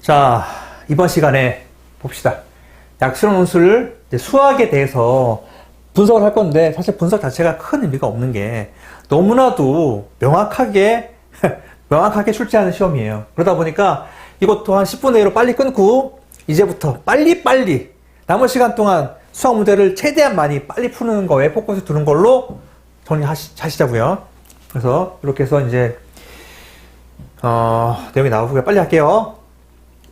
자, 이번 시간에 봅시다. 약수령 논술 수학에 대해서 분석을 할 건데 사실 분석 자체가 큰 의미가 없는 게 너무나도 명확하게 명확하게 출제하는 시험이에요. 그러다 보니까 이것도 한 10분 내로 빨리 끊고 이제부터 빨리 빨리 남은 시간 동안 수학 문제를 최대한 많이 빨리 푸는 거에 포커스 두는 걸로 정리하시자고요. 그래서 이렇게 해서 이제 어, 내용이 나오고요. 빨리 할게요.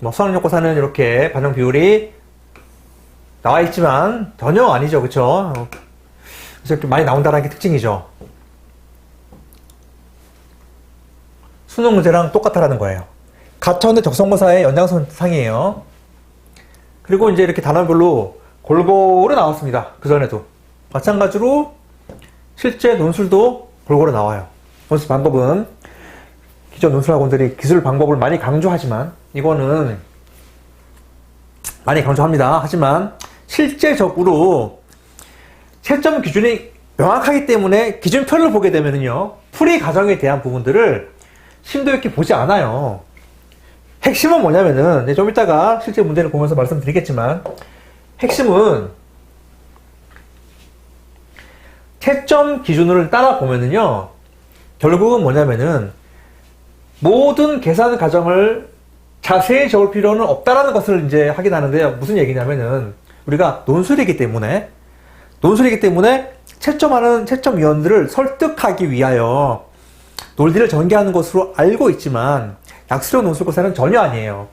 뭐 수학용고사는 이렇게 반영 비율이 나와 있지만 전혀 아니죠, 그렇죠? 그래서 이렇게 많이 나온다는 게 특징이죠. 수능 문제랑 똑같다라는 거예요. 가차원대 적성고사의 연장선상이에요. 그리고 이제 이렇게 단원별로 골고루 나왔습니다. 그 전에도 마찬가지로 실제 논술도 골고루 나와요. 논술 방법은 기존 논술학원들이 기술 방법을 많이 강조하지만 이거는 많이 강조합니다. 하지만 실제적으로 채점 기준이 명확하기 때문에 기준표를 보게 되면요 풀이 과정에 대한 부분들을 심도 있게 보지 않아요. 핵심은 뭐냐면은 네, 좀 이따가 실제 문제를 보면서 말씀드리겠지만 핵심은 채점 기준을 따라 보면은요 결국은 뭐냐면은 모든 계산 과정을 자세히 적을 필요는 없다라는 것을 이제 확인하는데요. 무슨 얘기냐면은 우리가 논술이기 때문에 논술이기 때문에 채점하는 채점위원들을 설득하기 위하여 논리를 전개하는 것으로 알고 있지만 약수령 논술고사는 전혀 아니에요.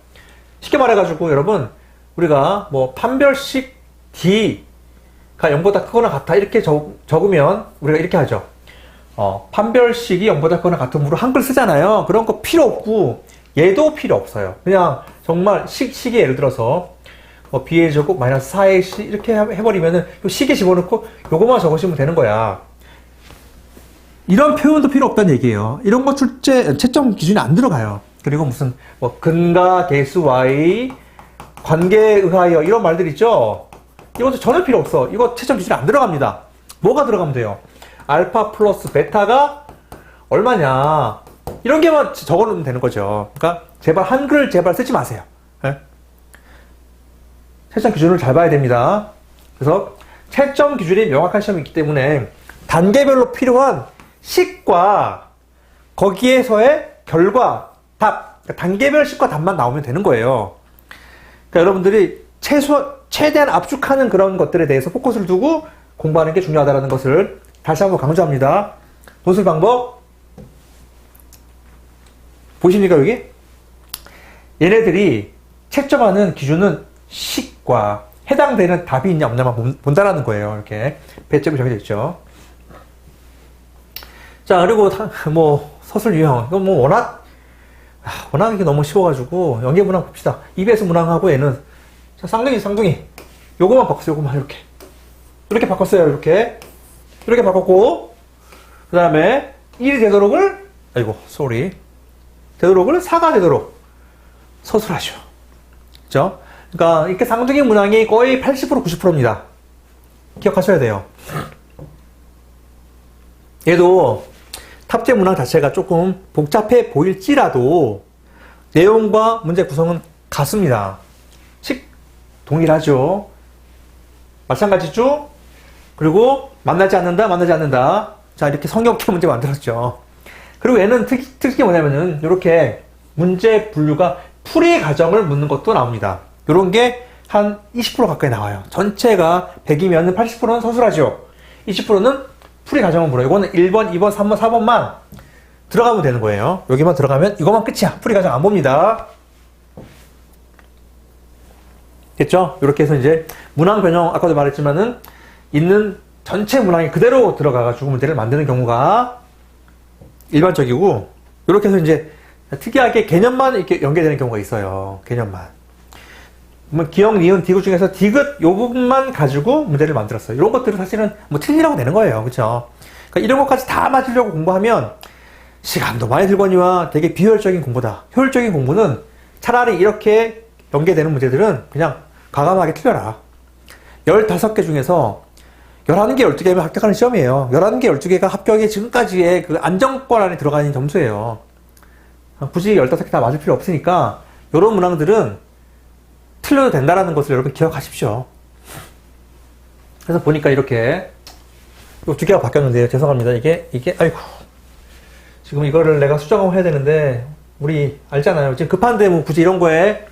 쉽게 말해가지고 여러분 우리가 뭐 판별식 D가 0보다 크거나 같아 이렇게 적, 적으면 우리가 이렇게 하죠. 어, 판별식이 0보다 크거나 같으므로 한글 쓰잖아요. 그런 거 필요 없고 얘도 필요 없어요. 그냥 정말 식, 식에 예를 들어서 뭐 b의 제곱 마이너스 4의 시 이렇게 해- 해버리면은 요 식에 집어넣고 요거만 적으시면 되는 거야. 이런 표현도 필요 없다는 얘기예요. 이런 거 출제 채점 기준이 안 들어가요. 그리고 무슨 뭐 근과 개수 y 관계에 의하여 이런 말들 있죠. 이것도 전혀 필요 없어. 이거 채점 기준이 안 들어갑니다. 뭐가 들어가면 돼요? 알파 플러스 베타가 얼마냐. 이런 게만 적어놓으면 되는 거죠. 그러니까 제발 한글 제발 쓰지 마세요. 예? 채점 기준을 잘 봐야 됩니다. 그래서 채점 기준이 명확한 시험이 있기 때문에 단계별로 필요한 식과 거기에서의 결과, 답, 그러니까 단계별 식과 답만 나오면 되는 거예요. 그러니까 여러분들이 최소, 최대한 압축하는 그런 것들에 대해서 포커스를 두고 공부하는 게 중요하다는 것을 다시 한번 강조합니다. 논술 방법. 보십니까, 여기? 얘네들이 채점하는 기준은 식과 해당되는 답이 있냐 없냐만 본- 본다라는 거예요. 이렇게 배점이 정해져 있죠. 자, 그리고 다- 뭐 서술 유형. 이건 뭐 워낙 아, 워낙 이게 너무 쉬워가지고 연계 문항 봅시다. EBS 문항하고 얘는 자, 쌍둥이 쌍둥이. 요거만 바꿨어요. 요거만 이렇게 이렇게 바꿨어요. 이렇게 이렇게 바꿨고 그 다음에 1 되도록을 아이고 쏘리 되도록을 4가 되도록 서술하죠. 그죠? 그러니까 이렇게 쌍둥이 문항이 거의 80% 90%입니다. 기억하셔야 돼요. 얘도 탑재 문항 자체가 조금 복잡해 보일지라도 내용과 문제 구성은 같습니다. 식 동일하죠. 마찬가지죠. 그리고 만나지 않는다, 만나지 않는다. 자 이렇게 성역형 문제 만들었죠. 그리고 얘는 특, 특징이 뭐냐면은 이렇게 문제 분류가 풀이 과정을 묻는 것도 나옵니다. 이런 게 한 20% 가까이 나와요. 전체가 100이면 80%는 서술하죠. 20%는 풀이 과정을 물어요. 이거는 1번, 2번, 3번, 4번만 들어가면 되는 거예요. 여기만 들어가면 이것만 끝이야. 풀이 과정 안 봅니다. 됐죠? 이렇게 해서 이제 문항 변형 아까도 말했지만은 있는 전체 문항이 그대로 들어가가지고 문제를 만드는 경우가 일반적이고 이렇게 해서 이제 특이하게 개념만 이렇게 연계되는 경우가 있어요. 개념만. 뭐 기억, 니은, 디귿 중에서 디귿 요 부분만 가지고 문제를 만들었어요. 이런 것들은 사실은 뭐 틀리라고 내는 거예요. 그렇죠? 그러니까 이런 것까지 다 맞으려고 공부하면 시간도 많이 들거니와 되게 비효율적인 공부다. 효율적인 공부는 차라리 이렇게 연계되는 문제들은 그냥 과감하게 틀려라. 15개 중에서 11개, 12개면 합격하는 시험이에요. 11개, 12개가 합격이 지금까지의 그 안정권 안에 들어가 있는 점수예요. 굳이 15개 다 맞을 필요 없으니까 이런 문항들은 틀려도 된다라는 것을 여러분 기억하십시오. 그래서 보니까 이렇게 요두 개가 바뀌었는데요. 죄송합니다. 이게 이게 아이고 지금 이거를 내가 수정하고 해야 되는데 우리 알잖아요. 지금 급한데 뭐 굳이 이런 거에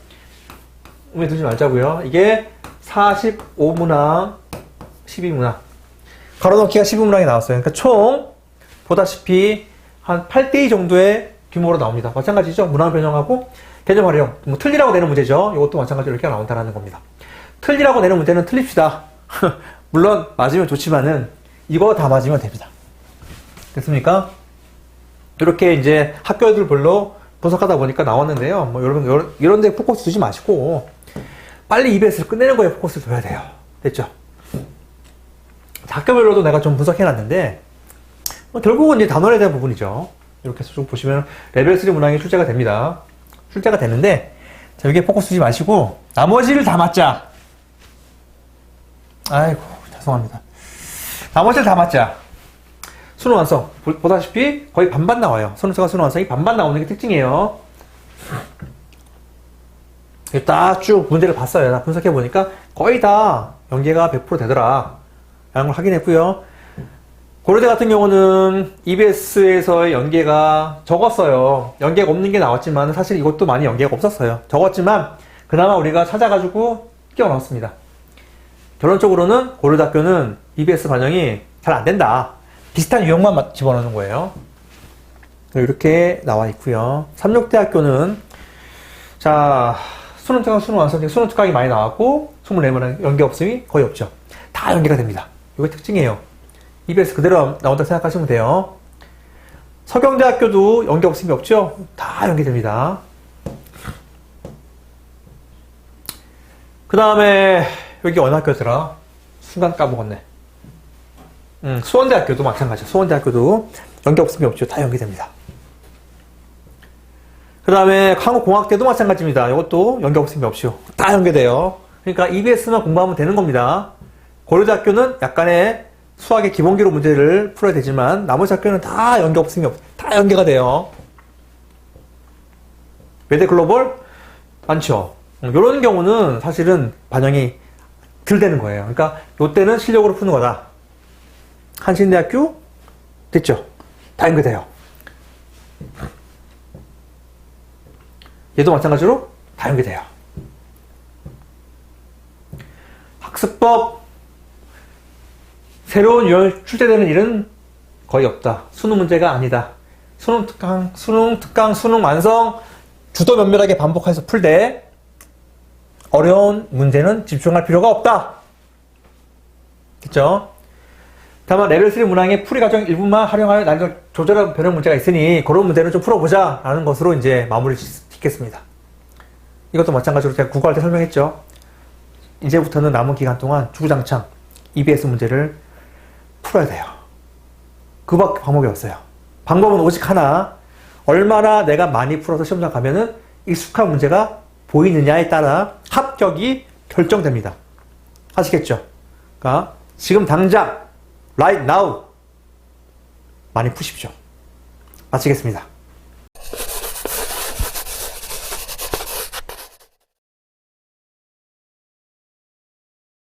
음에 두지 말자고요. 이게 45문항, 12문항. 가로넣기가 12문항이 나왔어요. 그러니까 총 보다시피 한 8대2 정도의 규모로 나옵니다. 마찬가지죠. 문항 변형하고 개념 활용. 뭐 틀리라고 내는 문제죠. 이것도 마찬가지로 이렇게 나온다는 겁니다. 틀리라고 내는 문제는 틀립시다. 물론 맞으면 좋지만은 이거 다 맞으면 됩니다. 됐습니까? 이렇게 이제 학교들별로 분석하다 보니까 나왔는데요. 뭐 여러분 이런 데 포커스 두지 마시고 빨리 EBS를 끝내는 거에 포커스를 둬야 돼요. 됐죠? 자, 학교별로도 내가 좀 분석해 놨는데 뭐 결국은 이제 단원에 대한 부분이죠. 이렇게 해서 좀 보시면 레벨 3 문항이 출제가 됩니다. 출제가 되는데 자, 여기에 포커스 두지 마시고 나머지를 다 맞자. 아이고 죄송합니다. 나머지를 다 맞자. 수능 완성 보- 보다시피 거의 반반 나와요. 선우수가 수능 완성이 반반 나오는 게 특징이에요. 딱 쭉 문제를 봤어요. 나 분석해 보니까 거의 다 연계가 100% 되더라. 라는 걸 확인했고요. 고려대 같은 경우는 EBS에서의 연계가 적었어요. 연계가 없는 게 나왔지만 사실 이것도 많이 연계가 없었어요. 적었지만 그나마 우리가 찾아가지고 끼워 넣었습니다. 결론적으로는 고려대학교는 EBS 반영이 잘 안 된다. 비슷한 유형만 마- 집어넣는 거예요. 이렇게 나와 있고요. 삼육대학교는 자 수능 특강, 수능 완성 중 수능 특강이 많이 나왔고 24문항 연계 없음이 거의 없죠. 다 연계가 됩니다. 이게 특징이에요. EBS 그대로 나온다 생각하시면 돼요. 서경대학교도 연계 없음이 없죠. 다 연계됩니다. 그 다음에 여기 어느 학교더라? 순간 까먹었네. 음, 수원대학교도 마찬가지죠. 수원대학교도 연계 없음이 없죠. 다 연계됩니다. 그 다음에 한국공학대도 마찬가지입니다. 이것도 연계 없음이 없죠. 다 연계돼요. 그러니까 EBS만 공부하면 되는 겁니다. 고려대학교는 약간의 수학의 기본기로 문제를 풀어야 되지만 나머지 학교는 다 연계 없음이 없, 다 연계가 돼요. 외대 글로벌 많죠. 이런 경우는 사실은 반영이 덜 되는 거예요. 그러니까 이때는 실력으로 푸는 거다. 한신대학교 됐죠. 다 연계돼요. 얘도 마찬가지로 다 연계돼요. 학습법 새로운 유형 출제되는 일은 거의 없다. 수능 문제가 아니다. 수능 특강, 수능 특강, 수능 완성 주도 면밀하게 반복해서 풀되 어려운 문제는 집중할 필요가 없다. 됐죠? 다만 레벨 3 문항의 풀이 과정 일부만 활용하여 난이도 조절한 변형 문제가 있으니 그런 문제는 좀 풀어보자 라는 것으로 이제 마무리 짓겠습니다. 이것도 마찬가지로 제가 국어할 때 설명했죠. 이제부터는 남은 기간 동안 주구장창 EBS 문제를 풀어야 돼요. 그 밖에 방법이 없어요. 방법은 오직 하나. 얼마나 내가 많이 풀어서 시험장 가면은 익숙한 문제가 보이느냐에 따라 합격이 결정됩니다. 아시겠죠? 그러니까 지금 당장 right now 많이 푸십시오. 마치겠습니다.